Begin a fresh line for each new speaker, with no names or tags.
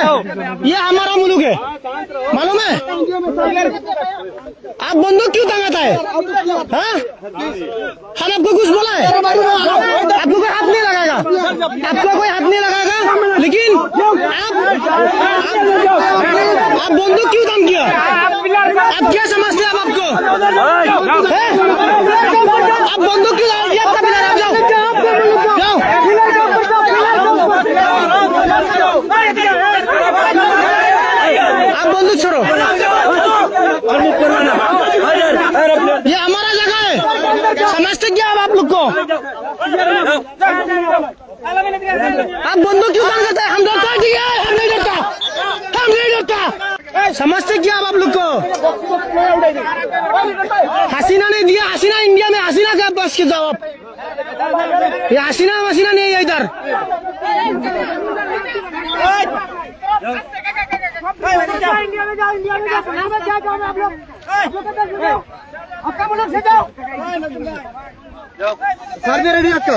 ये हमारा मुल्क है मालूम है आप बंदूक क्यों तंगाता है हाँ हम आपको कुछ बोला है आपको कोई हाथ नहीं लगाएगा आपको कोई हाथ नहीं लगाएगा लेकिन आप आप बंदूक क्यों तंग किया आप क्या समझते हैं आपको बंदूक छोड़ो ये हमारा जगह है समझते क्या अब आप लोग को आप बंदूक क्यों बंद करते हम डरता जी हम नहीं डरता हम नहीं डरता समझते क्या आप लोग को हसीना ने दिया हसीना इंडिया में हसीना का बस के जवाब ये हसीना वसीना नहीं है इधर जाओ इंडिया में जाओ इंडिया में जाओ इंडिया में जाओ आप लोग आपका मुल्क से जाओ
सर भी रेडी आपका